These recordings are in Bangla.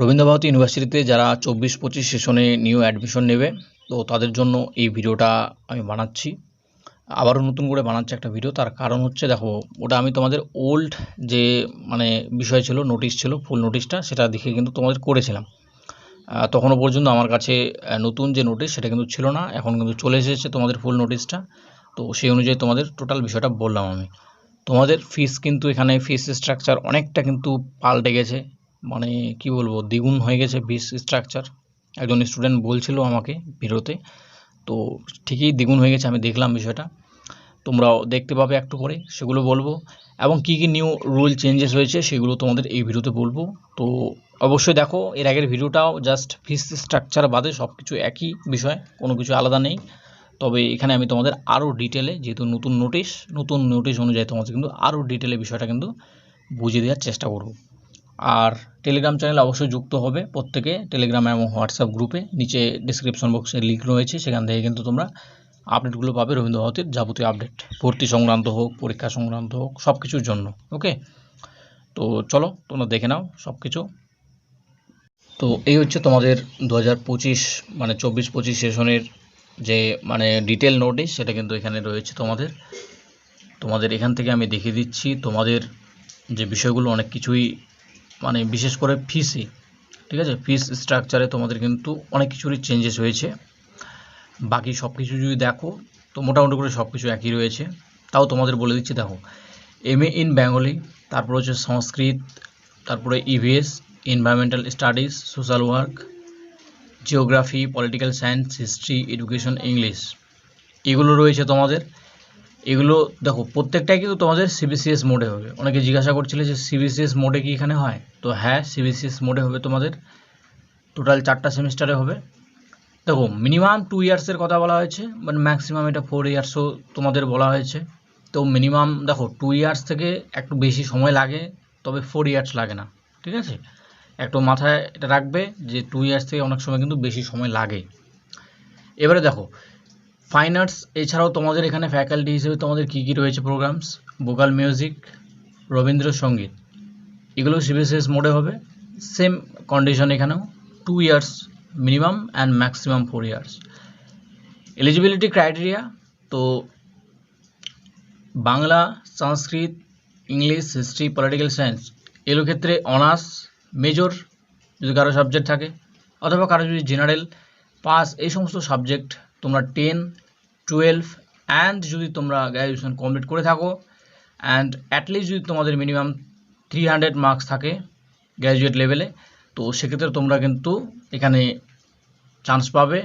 রবীন্দ্রভারতী ইউনিভার্সিটিতে যারা চব্বিশ পঁচিশ সেশনে নিউ অ্যাডমিশন নেবে, তো তাদের জন্য এই ভিডিওটা আমি বানাচ্ছি। আবারও নতুন করে বানাচ্ছি একটা ভিডিও, তার কারণ হচ্ছে দেখো, ওটা আমি তোমাদের ওল্ড যে মানে বিষয় ছিল, নোটিশ ছিল, ফুল নোটিশটা, সেটা দেখে কিন্তু তোমাদের করেছিলাম। তখনও পর্যন্ত আমার কাছে নতুন যে নোটিশ, সেটা কিন্তু ছিল না, এখন কিন্তু চলে এসেছে তোমাদের ফুল নোটিশটা। তো সেই অনুযায়ী তোমাদের টোটাল বিষয়টা বললাম আমি। তোমাদের ফিস কিন্তু এখানে, ফিস স্ট্রাকচার অনেকটা কিন্তু পাল্টে গেছে। মানে কি বলব, দ্বিগুণ হয়ে গেছে ফিস স্ট্রাকচার একজন স্টুডেন্ট বলছিল আমাকে ভিডিওতে তো ঠিকই দ্বিগুণ হয়ে গেছে, আমি দেখলাম বিষয়টা। তোমরাও দেখতে পাবে একটু পরে, সেগুলো বলব। এবং কী কী নিউ রুল চেঞ্জেস হয়েছে, সেগুলো তোমাদের এই ভিডিওতে বলব। তো অবশ্যই দেখো, এর আগের ভিডিওটাও জাস্ট ফিস স্ট্রাকচার বাদে সব কিছু একই বিষয়, কোনো কিছু আলাদা নেই। তবে এখানে আমি তোমাদের আরও ডিটেলে যেহেতু নতুন নোটিশ নতুন নোটিশ অনুযায়ী তোমাদের কিন্তু আরও ডিটেলে বিষয়টা কিন্তু বুঝিয়ে দেওয়ার চেষ্টা করব। আর টেলিগ্রাম চ্যানেল অবশ্যই যুক্ত হবে প্রত্যেকে টেলিগ্রাম এবং হোয়াটসঅ্যাপ গ্রুপে নিচে ডিসক্রিপশন বক্সে লিঙ্ক রয়েছে, সেখান থেকে কিন্তু তোমরা আপডেটগুলো পাবে রবীন্দ্র ভারতীর যাবতীয় আপডেট ভর্তি সংক্রান্ত হোক, পরীক্ষা সংক্রান্ত হোক সব কিছুর জন্য ওকে তো চলো, তোমরা দেখে নাও সব কিছু তো এই হচ্ছে তোমাদের দু হাজার পঁচিশ মানে চব্বিশ পঁচিশ সেশনের যে মানে ডিটেল নোটিশ সেটা কিন্তু এখানে রয়েছে তোমাদের। তোমাদের এখান থেকে আমি দেখিয়ে দিচ্ছি, তোমাদের যে বিষয়গুলো অনেক কিছুই মানে বিশেষ করে ফিসে ঠিক আছে? ফিস স্ট্রাকচারে তোমাদের কিন্তু অনেক কিছুরই চেঞ্জেস হয়েছে। বাকি সব কিছু যদি দেখো, তো মোটামুটি করে সব কিছু একই রয়েছে। তাও তোমাদের বলে দিচ্ছি, দেখো এম এ ইন বেঙ্গলি তারপর হচ্ছে সংস্কৃত তারপরে EVS environmental studies social work geography political science history education English এগুলো রয়েছে তোমাদের। এগুলো, দেখো, প্রত্যেকটাই কিন্তু তোমাদের সিবিসিএস মোডে হবে। অনেকে জিজ্ঞাসা করছিলে যে সিবিসিএস মোডে কি এখানে হয়? তো হ্যাঁ সিবিসিএস মোডে হবে তোমাদের। টোটাল চারটা সেমিস্টারে হবে। দেখো মিনিমাম টু ইয়ার্সের কথা বলা হয়েছে বাট ম্যাক্সিমাম এটা ফোর ইয়ার্সও তোমাদের বলা হয়েছে। তো মিনিমাম দেখো টু ইয়ার্স থেকে একটু বেশি সময় লাগে, তবে ফোর ইয়ার্স লাগে না, ঠিক আছে? একটু মাথায় এটা রাখবে যে টু ইয়ার্স থেকে অনেক সময় কিন্তু বেশি সময় লাগে। এবারে দেখো ফাইন আর্টস এছাড়াও তোমাদের এখানে ফ্যাকাল্টি হিসেবে তোমাদের কী কী রয়েছে প্রোগ্রামস ভোকাল মিউজিক রবীন্দ্রসঙ্গীত এগুলো সিবিএসএস মোডে হবে। সেম কন্ডিশন এখানেও। Two years minimum and maximum four years eligibility criteria তো Bangla, Sanskrit, English history political science এগুলো ক্ষেত্রে অনার্স মেজর যদি কারও সাবজেক্ট থাকে, অথবা কারও যদি জেনারেল পাস এই সমস্ত সাবজেক্ট তোমরা টেন টুয়েলভ অ্যান্ড যদি তোমরা গ্র্যাজুয়েশন কমপ্লিট করে থাকো অ্যান্ড অ্যাটলিস্ট যদি তোমাদের মিনিমাম থ্রি হান্ড্রেড মার্কস থাকে গ্র্যাজুয়েট লেভেলে তো সেক্ষেত্রে তোমরা কিন্তু এখানে চান্স পাবে।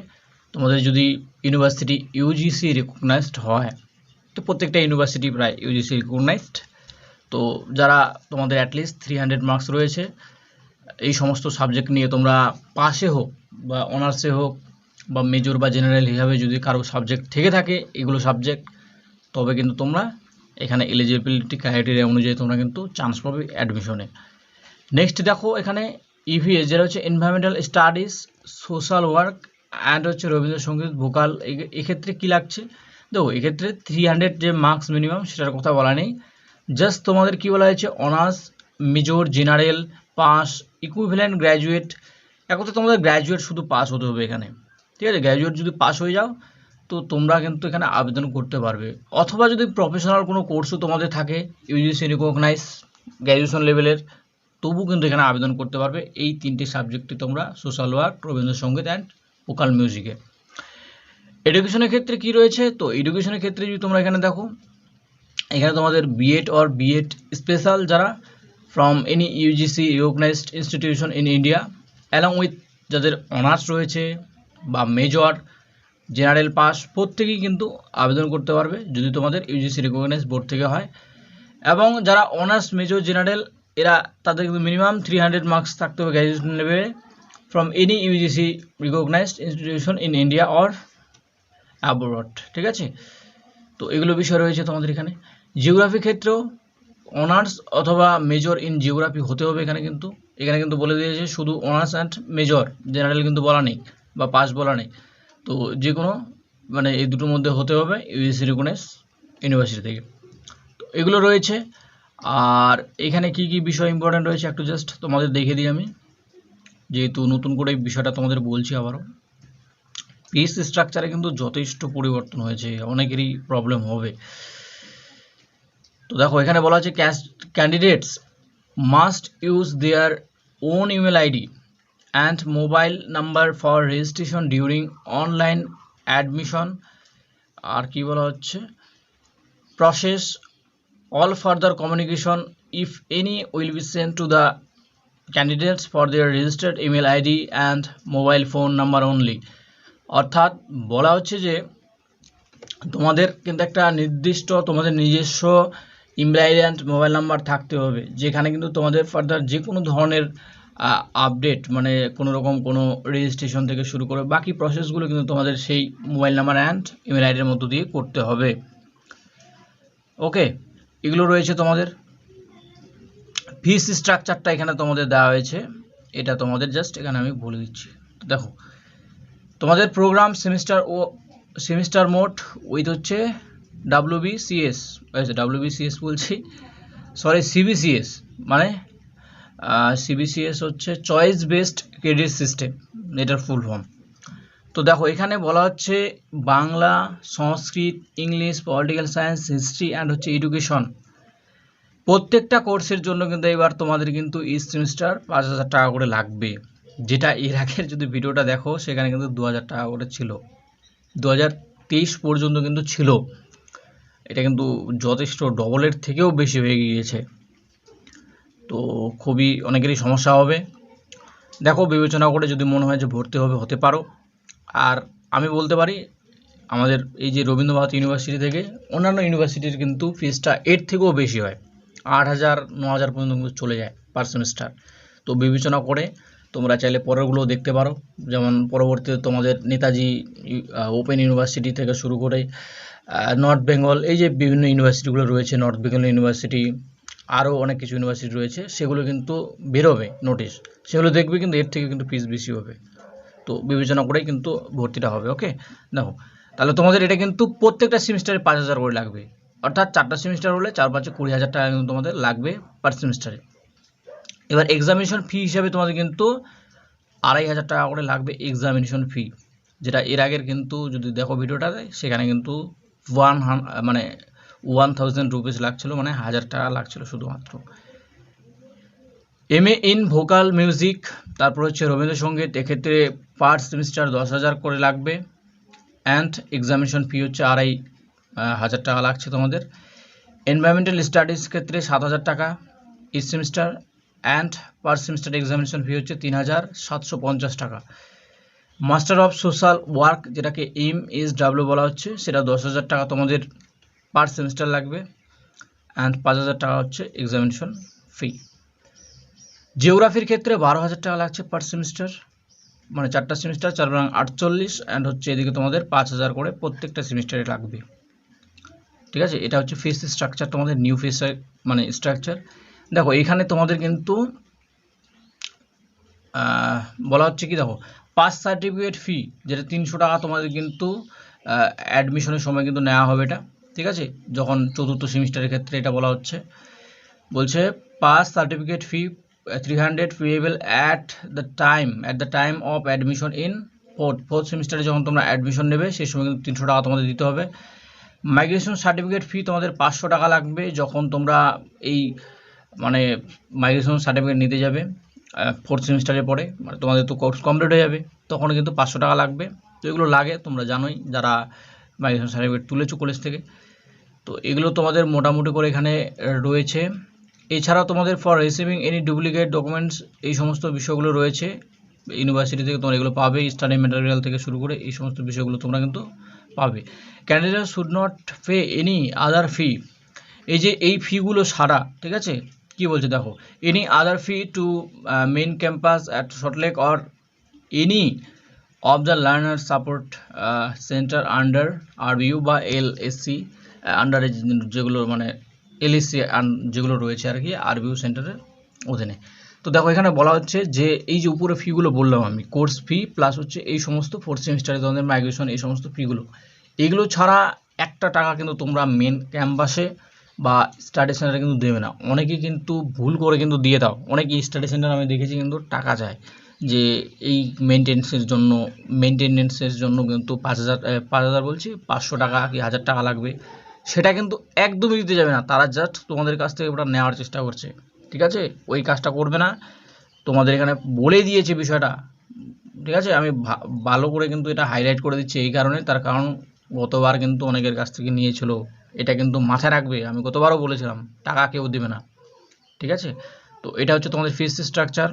তোমাদের যদি ইউনিভার্সিটি ইউজিসি রেকগনাইজড হয়, তো প্রত্যেকটা ইউনিভার্সিটি প্রায় ইউজিসি রেকগনাইজড তো যারা তোমাদের অ্যাটলিস্ট থ্রি হান্ড্রেড মার্কস রয়েছে, এই সমস্ত সাবজেক্ট নিয়ে তোমরা পাশে হোক বা অনার্সে হোক বা মেজর বা জেনারেল হিসাবে যদি কারও সাবজেক্ট থেকে থাকে, এগুলো সাবজেক্ট তবে কিন্তু তোমরা এখানে এলিজিবিলিটি ক্রাইটেরিয়া অনুযায়ী তোমরা কিন্তু চান্স পাবে অ্যাডমিশনে নেক্সট দেখো এখানে ইভিএস যেটা হচ্ছে environmental studies social work and হচ্ছে রবীন্দ্রসঙ্গীত ভোকাল এক্ষেত্রে কী লাগছে? দেখো, এক্ষেত্রে থ্রি হান্ড্রেড যে মার্কস মিনিমাম সেটার কথা বলা নেই। জাস্ট তোমাদের কী বলা হয়েছে? Honours major general pass equivalent graduate একথা তোমাদের গ্র্যাজুয়েট শুধু পাস হতে হবে এখানে। ঠিক আছে গ্র্যাজুয়েট যদি পাস হয়ে যাও, তো তোমরা কিন্তু এখানে আবেদন করতে পারবে। অথবা যদি প্রফেশনাল কোনো কোর্সও তোমাদের থাকে ইউজিসি রিকগনাইজ গ্র্যাজুয়েশন লেভেলের তবু কিন্তু এখানে আবেদন করতে পারবে। এই তিনটি সাবজেক্টে তোমরা social work Rabindrasangeet and vocal মিউজিকে এডুকেশনের ক্ষেত্রে কি রয়েছে? তো এডুকেশনের ক্ষেত্রে যদি তোমরা এখানে দেখো, এখানে তোমাদের বিএড অর বিএড স্পেশাল যারা from any UGC recognised institution in India along with যাদের অনার্স রয়েছে বা মেজর জেনারেল পাস প্রত্যেকেই কিন্তু আবেদন করতে পারবে যদি তোমাদের ইউজিসি রিকগনাইজ বোর্ড থেকে হয়। এবং যারা অনার্স মেজর জেনারেল এরা তাদের কিন্তু মিনিমাম থ্রি হান্ড্রেড মার্কস থাকতে হবে গ্র্যাজুয়েশন লেভেলে from any UGC recognised institution in India or abroad ঠিক আছে? তো এগুলো বিষয় রয়েছে তোমাদের এখানে। জিওগ্রাফি ক্ষেত্রেও অনার্স অথবা মেজর ইন জিওগ্রাফি হতে হবে এখানে কিন্তু। এখানে কিন্তু বলে দিয়েছে শুধু অনার্স অ্যান্ড মেজর জেনারেল কিন্তু বলা নেই। বা পাস বলা নেই। তো যে কোনো মানে এই দুটোর মধ্যে হতে হবে ইউএসসি রিকগনাইজ ইউনিভার্সিটি থেকে। তো এগুলো রয়েছে। আর এখানে কি কি বিষয় ইম্পর্ট্যান্ট রয়েছে একটু জাস্ট তোমাদের দেখে দিই আমি। যেহেতু নতুন করে এই বিষয়টা তোমাদের বলছি আবারও। পিস স্ট্রাকচারে কিন্তু যথেষ্ট পরিবর্তন হয়েছে। অনেকেরই প্রবলেম হবে। তো দেখো, এখানে বলা আছে candidates must use their own email ID and mobile number for registration during online admission আর কি বলা হচ্ছে? Process all further communication, if any, will be sent to the candidates for their registered email id and mobile phone number only. অর্থাৎ বলা হচ্ছে যে, তোমাদের কিন্তু একটা নির্দিষ্ট তোমাদের নিজস্ব email ID and mobile number থাকতে হবে, যেখানে কিন্তু তোমাদের ফার্দার যে কোনো ধরনের আপডেট মানে কোনো রকম কোনো রেজিস্ট্রেশন থেকে শুরু করে বাকি প্রসেসগুলো কিন্তু তোমাদের সেই মোবাইল নাম্বার অ্যান্ড ইমেল আইডির মধ্য দিয়ে করতে হবে। ওকে এগুলো রয়েছে তোমাদের। ফিস স্ট্রাকচারটা এখানে তোমাদের দেওয়া হয়েছে। এটা তোমাদের জাস্ট এখানে আমি বলে দিচ্ছি। দেখো, তোমাদের প্রোগ্রাম সেমিস্টার ও সেমিস্টার মোট উইথ হচ্ছে ডাব্লিউবিসিএস ডাব্লিউবিসিএস বলছি। সরি সিবিসিএস মানে সিবিসিএস হচ্ছে চয়েস বেসড ক্রেডিট সিস্টেম এটার ফুল ফর্ম তো দেখো, এখানে বলা হচ্ছে Bangla, Sanskrit, English political science history and হচ্ছে এডুকেশন প্রত্যেকটা কোর্সের জন্য কিন্তু এবার তোমাদের কিন্তু ইস্ট সেমিস্টার পাঁচ হাজার টাকা করে লাগবে। যেটা এর আগের যদি ভিডিওটা দেখো, সেখানে কিন্তু দু হাজার টাকা করে ছিল। দু হাজার তেইশ পর্যন্ত কিন্তু ছিল। এটা কিন্তু যথেষ্ট ডবলের থেকেও বেশি হয়ে গিয়েছে। তো খুবই অনেকেরই সমস্যা হবে। দেখো, বিবেচনা করে যদি মনে হয় যে ভর্তি হবে, হতে পারো। আর আমি বলতে পারি, আমাদের এই যে রবীন্দ্রভারতী ইউনিভার্সিটি থেকে অন্যান্য ইউনিভার্সিটির কিন্তু ফিজটা এর থেকেও বেশি হয়। আট হাজার, ন হাজার পর্যন্ত কিন্তু চলে যায় পার সেমিস্টার তো বিবেচনা করে তোমরা চাইলে পরেরগুলোও দেখতে পারো। যেমন পরবর্তীতে তোমাদের নেতাজি ওপেন ইউনিভার্সিটি থেকে শুরু করে নর্থ বেঙ্গল এই যে বিভিন্ন ইউনিভার্সিটিগুলো রয়েছে নর্থ বেঙ্গল ইউনিভার্সিটি আরও অনেক কিছু ইউনিভার্সিটি রয়েছে, সেগুলো কিন্তু বেরোবে নোটিশ সেগুলো দেখবে কিন্তু এর থেকে কিন্তু ফিস বেশি হবে। তো বিবেচনা করেই কিন্তু ভর্তিটা হবে ওকে দেখো, তাহলে তোমাদের এটা কিন্তু প্রত্যেকটা সেমিস্টারে পাঁচ হাজার করে লাগবে। অর্থাৎ চারটা সেমিস্টার হলে চার পাঁচে কুড়ি হাজার টাকা কিন্তু তোমাদের লাগবে পার সেমিস্টারে এবার এক্সামিনেশন ফি হিসাবে তোমাদের কিন্তু আড়াই হাজার টাকা করে লাগবে এক্সামিনেশন ফি যেটা এর আগের কিন্তু যদি দেখো ভিডিওটাতে সেখানে কিন্তু ওয়ান মানে ওয়ান থাউজেন্ড রুপিস লাগছিল মানে হাজার টাকা লাগছিল শুধুমাত্র। M A in vocal music তারপর হচ্ছে রবীন্দ্রসঙ্গীত, এক্ষেত্রে পার সেমিস্টার দশ হাজার করে লাগবে। অ্যান্ড এক্সামিনেশন ফি হচ্ছে আড়াই হাজার টাকা লাগছে তোমাদের। এনভায়রনমেন্টাল স্টাডিজ ক্ষেত্রে সাত হাজার টাকা। Each semester and per semester examination fee হচ্ছে তিন হাজার সাতশো পঞ্চাশ টাকা। মাস্টার অফ সোশ্যাল ওয়ার্ক যেটাকে এম এস ডাব্লিউ বলা হচ্ছে, সেটা দশ হাজার টাকা তোমাদের পার সেমিস্টার লাগবে। অ্যান্ড পাঁচ হাজার টাকা হচ্ছে এক্সামিনেশন ফি জিওগ্রাফির ক্ষেত্রে বারো হাজার টাকা লাগছে পার সেমিস্টার মানে চারটা সেমিস্টার চার বাং আটচল্লিশ। অ্যান্ড হচ্ছে এদিকে তোমাদের পাঁচ হাজার করে প্রত্যেকটা সেমিস্টারে লাগবে। ঠিক আছে? এটা হচ্ছে ফিস স্ট্রাকচার তোমাদের নিউ ফিস মানে স্ট্রাকচার দেখো, এখানে তোমাদের কিন্তু বলা হচ্ছে কি দেখো পাস সার্টিফিকেট ফি যেটা তিনশো টাকা তোমাদের কিন্তু অ্যাডমিশনের সময় কিন্তু নেওয়া হবে এটা। ঠিক আছে? যখন চতুর্থ সেমিস্টারের ক্ষেত্রে এটা বলা হচ্ছে। বলছে pass certificate fee three hundred payable at the time at the time of admission in fourth fourth সেমিস্টারে যখন তোমরা অ্যাডমিশন নেবে, সেই সময় কিন্তু তিনশো টাকা তোমাদের দিতে হবে। মাইগ্রেশন সার্টিফিকেট ফি তোমাদের পাঁচশো টাকা লাগবে যখন তোমরা এই মানে মাইগ্রেশন সার্টিফিকেট নিতে যাবে ফোর্থ সেমিস্টারের পরে। মানে তোমাদের তো কোর্স কমপ্লিট হয়ে যাবে, তখন কিন্তু পাঁচশো টাকা লাগবে। তো এগুলো লাগে, তোমরা জানোই, যারা মাইগ্রেশন সার্টিফিকেট তুলেছো কলেজ থেকে। তো এগুলো তোমাদের মোটামুটি করে এখানে রয়েছে। এছাড়াও তোমাদের for receiving any duplicate documents এই সমস্ত বিষয়গুলো রয়েছে। ইউনিভার্সিটি থেকে তোমরা এগুলো পাবে স্টাডি ম্যাটেরিয়াল থেকে শুরু করে এই সমস্ত বিষয়গুলো তোমরা কিন্তু পাবে। Candidate should not pay any other fee এই যে এই ফিগুলো সারা, ঠিক আছে? কি বলছে দেখো? Any other fee to main campus at Salt Lake or any of the learner support centre under RBU বা এল এসসি আন্ডারে যেগুলো মানে এলএসসি যেগুলো রয়েছে আর কি আরবিউ সেন্টারের অধীনে। তো দেখো, এখানে বলা হচ্ছে যে এই যে উপরে ফিগুলো বললাম আমি কোর্স ফি প্লাস হচ্ছে এই সমস্ত ফোর্থ সেমিস্টারে তোমাদের মাইগ্রেশন এই সমস্ত ফিগুলো এগুলো ছাড়া একটা টাকা কিন্তু তোমরা মেন ক্যাম্পাসে বা স্টাডি সেন্টারে কিন্তু দেবে না। অনেকে কিন্তু ভুল করে কিন্তু দিয়ে দাও। অনেকে স্টাডি সেন্টার আমি দেখেছি কিন্তু টাকা চায় যে এই মেনটেন্সের জন্য মেনটেনেন্সের জন্য কিন্তু পাঁচ হাজার পাঁচ হাজার বলছি, পাঁচশো টাকা কি হাজার টাকা লাগবে? সেটা কিন্তু একদমই দিতে যাবে না। তারা জাস্ট তোমাদের কাছ থেকে ওটা নেওয়ার চেষ্টা করছে। ঠিক আছে? ওই কাজটা করবে না। তোমাদের এখানে বলে দিয়েছে বিষয়টা। ঠিক আছে? আমি ভালো করে কিন্তু এটা হাইলাইট করে দিচ্ছি এই কারণে। তার কারণ গতবার কিন্তু অনেকের কাছ থেকে নিয়েছিল। এটা কিন্তু মাথায় রাখবে। আমি গতবারও বলেছিলাম, টাকা কেউ দেবে না। ঠিক আছে? তো এটা হচ্ছে তোমাদের ফিস স্ট্রাকচার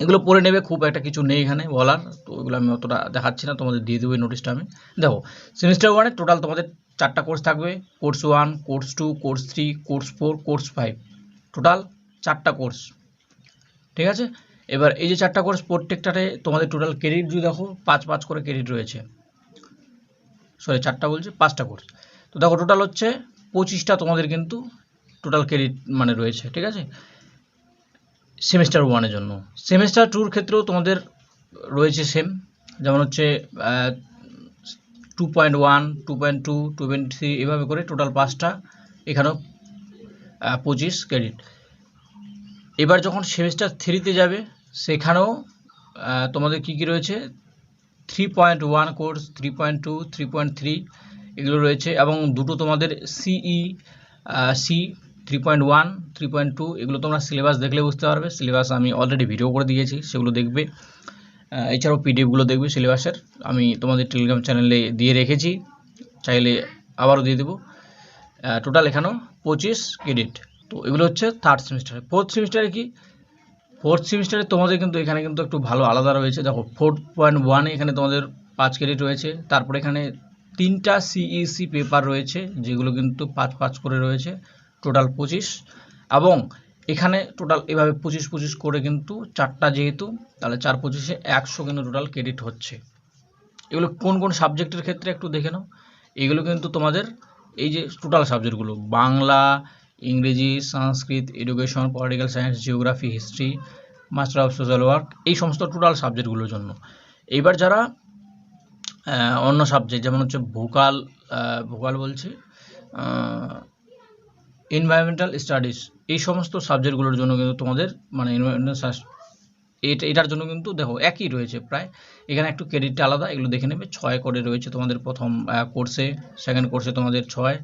এগুলো পড়ে নেবে, খুব একটা কিছু নেই এখানে বলার। তো এগুলো আমি অতটা দেখাচ্ছি না। তোমাদের দিয়ে দেবো এই নোটিশটা আমি। দেখো সেমিস্টার ওয়ানে টোটাল তোমাদের চারটা কোর্স থাকবে course one course two course three course four course five total চারটা কোর্স ঠিক আছে? এবার এই যে চারটা কোর্স প্রত্যেকটাতে তোমাদের টোটাল ক্রেডিট যদি দেখো, পাঁচ পাঁচ করে ক্রেডিট রয়েছে। সরি চারটা বলছি, পাঁচটা কোর্স তো দেখো টোটাল হচ্ছে পঁচিশটা তোমাদের কিন্তু টোটাল ক্রেডিট মানে রয়েছে, ঠিক আছে? সেমিস্টার ওয়ানের জন্য। সেমিস্টার টুর ক্ষেত্রেও তোমাদের রয়েছে সেম যেমন হচ্ছে two point one two point two two point three এভাবে করে টোটাল পাঁচটা এখানেও পঁচিশ ক্রেডিট এবার যখন সেমিস্টার থ্রিতে যাবে, সেখানেও তোমাদের কী কী রয়েছে? Three point one course three point two three point three এগুলো রয়েছে এবং দুটো তোমাদের CE C three point one three point two এগুলো তোমরা সিলেবাস দেখলে বুঝতে পারবে। সিলেবাস আমি অলরেডি ভিডিও করে দিয়েছি, সেগুলো দেখবে। এছাড়াও পিডিএফগুলো দেখবে সিলেবাসের আমি তোমাদের টেলিগ্রাম চ্যানেলে দিয়ে রেখেছি। চাইলে আবারও দিয়ে দেবো। টোটাল এখানেও পঁচিশ ক্রেডিট তো এগুলো হচ্ছে থার্ড সেমিস্টারে ফোর্থ সেমিস্টারে কি? ফোর্থ সেমিস্টারে তোমাদের কিন্তু এখানে কিন্তু একটু ভালো আলাদা রয়েছে। দেখো ফোর পয়েন্ট ওয়ানে এখানে তোমাদের পাঁচ ক্রেডিট রয়েছে। তারপরে এখানে তিনটা সিইসি পেপার রয়েছে, যেগুলো কিন্তু পাঁচ পাঁচ করে রয়েছে। টোটাল পঁচিশ। এবং এখানে টোটাল এভাবে পঁচিশ পঁচিশ করে কিন্তু চারটা যেহেতু, তাহলে চার পঁচিশে একশো কিন্তু টোটাল ক্রেডিট হচ্ছে। এগুলো কোন কোন সাবজেক্টের ক্ষেত্রে একটু দেখে নাও। এগুলো কিন্তু তোমাদের এই যে টোটাল সাবজেক্টগুলো বাংলা, ইংরেজি, Sanskrit education political science geography history master of social work এই সমস্ত টোটাল সাবজেক্টগুলোর জন্য। এইবার যারা অন্য সাবজেক্ট যেমন হচ্ছে ভোকাল ভোকাল বলছি এনভায়রনমেন্টাল স্টাডিজ এই সমস্ত সাবজেক্টগুলোর জন্য কিন্তু তোমাদের মানে এটা এটার জন্য কিন্তু দেখো একই রয়েছে প্রায়। এখানে একটু ক্রেডিটটা আলাদা, এগুলো দেখে নেবে। ছয় করে রয়েছে তোমাদের প্রথম কোর্সে সেকেন্ড কোর্সে তোমাদের ছয়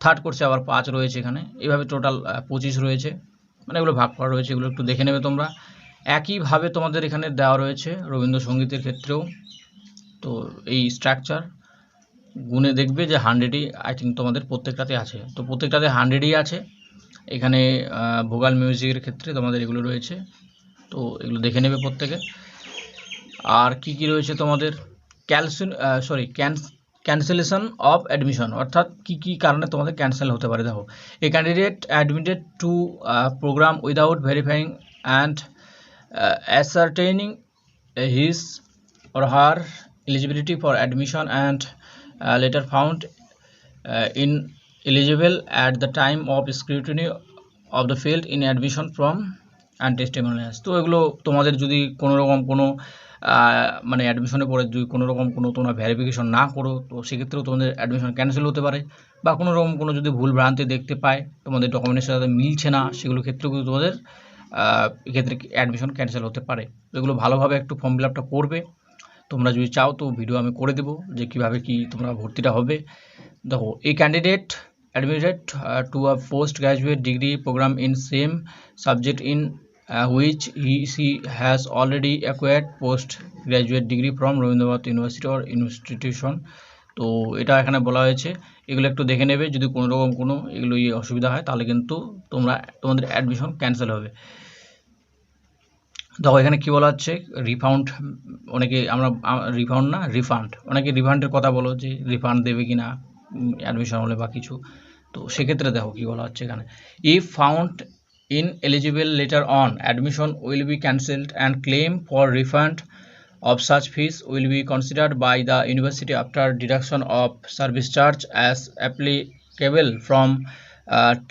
থার্ড কোর্সে আবার পাঁচ রয়েছে এখানে। এভাবে টোটাল পঁচিশ রয়েছে। মানে এগুলো ভাগ করা রয়েছে, এগুলো একটু দেখে নেবে তোমরা। একইভাবে তোমাদের এখানে দেওয়া রয়েছে রবীন্দ্রসঙ্গীতের ক্ষেত্রেও। তো এই স্ট্রাকচার গুণে দেখবে যে হান্ড্রেডই আই থিঙ্ক তোমাদের প্রত্যেকটাতে আছে। তো প্রত্যেকটাতে হান্ড্রেডই আছে। এখানে ভোগাল মিউজিকের ক্ষেত্রে তোমাদের এগুলো রয়েছে। তো এগুলো দেখে নেবে প্রত্যেকে। আর কি কি রয়েছে তোমাদের? ক্যালসিন সরি ক্যান্সেলেশন অফ অ্যাডমিশন অর্থাৎ কি কি কারণে তোমাদের ক্যান্সেল হতে পারে দেখো। A candidate admitted to programme without verifying and ascertaining or her eligibility for admission and uh, later found uh, ineligible at the time of scrutiny of the field in admission from and testimonials তো এগুলো তোমাদের যদি কোনো রকম কোনো মানে অ্যাডমিশনে পরে যদি কোনো রকম কোনো তোমরা ভ্যারিফিকেশন না করো, তো সেক্ষেত্রেও তোমাদের অ্যাডমিশন ক্যান্সেল হতে পারে। বা কোনো রকম কোনো যদি ভুল ভ্রান্তি দেখতে পায়, তোমাদের ডকুমেন্টের সাথে মিলছে না, সেগুলো ক্ষেত্রেও কিন্তু তোমাদের এক্ষেত্রে অ্যাডমিশন ক্যান্সেল হতে পারে। এগুলো ভালোভাবে একটু ফর্ম ফিল আপটা করবে। তোমরা যদি চাও তো ভিডিও আমি করে দেবো যে কীভাবে কি তোমরা ভর্তিটা হবে। দেখো, এই candidate admitted to a post graduate degree programme in same subject in which he she has already acquired post graduate degree from Rabindranath university or institution তো এটা এখানে বলা হয়েছে। এগুলো একটু দেখে নেবে। যদি কোনো রকম কোনো এগুলো ইয়ে অসুবিধা হয়, তাহলে কিন্তু তোমরা, তোমাদের অ্যাডমিশন ক্যান্সেল হবে। দেখো, এখানে কি বলা হচ্ছে? রিফাউন্ড অনেকে আমরা রিফাউন্ড না রিফান্ড অনেকে রিফান্ডের কথা বলো যে রিফান্ড দেবে কি না অ্যাডমিশন হলে বা কিছু। তো সেক্ষেত্রে দেখো কি বলা হচ্ছে এখানে। If found ineligible letter on admission will be cancelled and claim for refund of search fees will be considered by the university after deduction of service charge as applicable from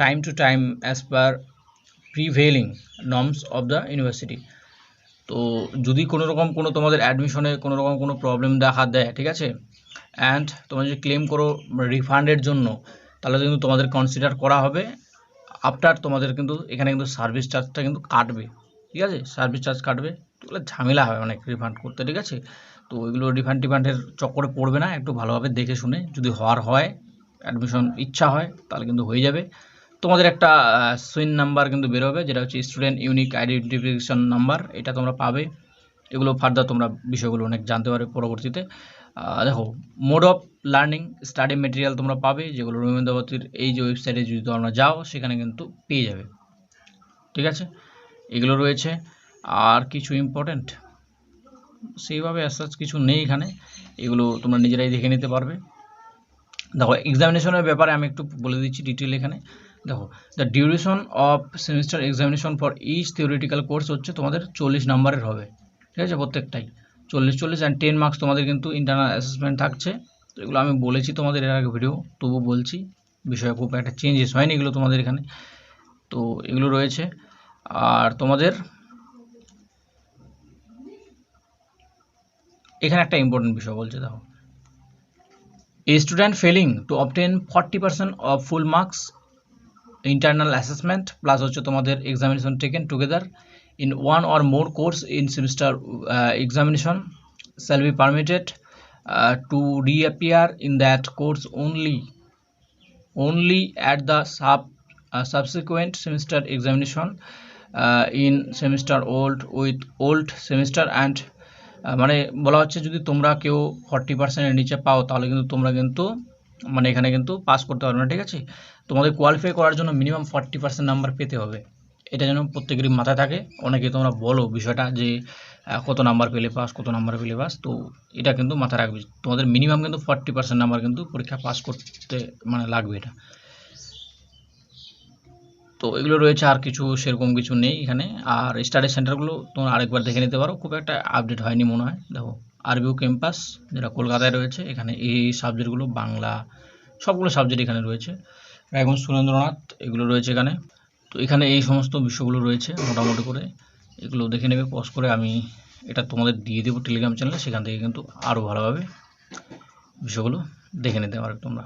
time to time as per prevailing norms of the university তো যদি কোনো রকম কোনো তোমাদের অ্যাডমিশনে কোনো রকম কোনো প্রবলেম দেখা দেয়, ঠিক আছে? অ্যান্ড তোমরা যদি ক্লেম করো রিফান্ডের জন্য, তাহলে কিন্তু তোমাদের কনসিডার করা হবে আফটার তোমাদের কিন্তু, এখানে কিন্তু সার্ভিস চার্জটা কিন্তু কাটবে। ঠিক আছে? সার্ভিস চার্জ কাটবে। এগুলো ঝামেলা হয় অনেক রিফান্ড করতে, ঠিক আছে? তো এগুলো রিফান্ড টিফান্ডের চক্করে পড়বে না, একটু ভালোভাবে দেখে শুনে। যদি হওয়ার হয় অ্যাডমিশন ইচ্ছা হয়, তাহলে কিন্তু হয়ে যাবে। তোমাদের একটা সুইন নাম্বার কিন্তু বেরোবে যেটা হচ্ছে স্টুডেন্ট ইউনিক আইডেন্টিফিকেশন নাম্বার এটা তোমরা পাবে। এগুলো ফার্দার তোমরা বিষয়গুলো অনেক জানতে পারবে পরবর্তীতে। দেখো mode of learning study material তোমরা পাবে, যেগুলো রবীন্দ্রবতীর এই যে ওয়েবসাইটে যদি তোমরা যাও, সেখানে কিন্তু পেয়ে যাবে। ঠিক আছে? এগুলো রয়েছে। আর কিছু ইম্পর্ট্যান্ট সেইভাবে অ্যাসাজ কিছু নেই এখানে। এগুলো তোমরা নিজেরাই দেখে নিতে পারবে। দেখো এক্সামিনেশনের ব্যাপারে আমি একটু বলে দিচ্ছি ডিটেল এখানে। দেখো the duration of semester examination for each theoretical course হচ্ছে তোমাদের চল্লিশ নাম্বারের হবে। ঠিক আছে? প্রত্যেকটাই। চল্লিশ চল্লিশ অ্যান্ড টেন মার্কস তোমাদের কিন্তু ইন্টারনাল অ্যাসেসমেন্ট থাকছে। তো এগুলো আমি বলেছি তোমাদের এর আগে ভিডিও তবু বলছি, বিষয়ে খুব একটা চেঞ্জেস হয়নি এগুলো তোমাদের এখানে। তো এগুলো রয়েছে। আর তোমাদের এখানে একটা ইম্পর্টেন্ট বিষয় বলছে, দেখো। A student failing to obtain 40% of full marks, internal assessment, plus হচ্ছে তোমাদের examination taken together in one or more course in semester uh, examination shall be permitted uh, to reappear in that course only only at the sub uh, subsequent semester examination uh, in semester old with old semester and মানে বলা হচ্ছে যদি তোমরা কেউ ফর্টি পার্সেন্টের নিচে পাও তাহলে কিন্তু তোমরা কিন্তু মানে এখানে কিন্তু পাস করতে পারবে না ঠিক আছে তোমাদের কোয়ালিফাই করার জন্য মিনিমাম ফর্টি পার্সেন্ট নাম্বার পেতে হবে এটা যেন প্রত্যেকেরই মাথায় থাকে। অনেকে তোমরা বলো বিষয়টা যে কত নাম্বার পেলে পাস কত নাম্বার পেলে পাস তো এটা কিন্তু মাথায় রাখবে। তোমাদের মিনিমাম কিন্তু ফর্টি পার্সেন্ট নাম্বার কিন্তু পরীক্ষা পাস করতে মানে লাগবে এটা। তো এগুলো রয়েছে, আর কিছু সেরকম কিছু নেই এখানে। আর স্টাডি সেন্টারগুলো তোমরা আরেকবার দেখে নিতে পারো। খুব একটা আপডেট হয়নি মনে হয়। দেখো আরবিউ ক্যাম্পাস যেটা কলকাতায় রয়েছে, এখানে এই সাবজেক্টগুলো বাংলা, সবগুলো সাবজেক্ট এখানে রয়েছে। এখন সুরেন্দ্রনাথ, এগুলো রয়েছে এখানে। তো এখানে এই সমস্ত বিষয়গুলো রয়েছে মোটামুটি করে। এগুলো দেখে নেবে পজ করে আমি এটা তোমাদের দিয়ে দেবো টেলিগ্রাম চ্যানেলে সেখান থেকে কিন্তু আরও ভালোভাবে বিষয়গুলো দেখে নিতে পারবে তোমরা।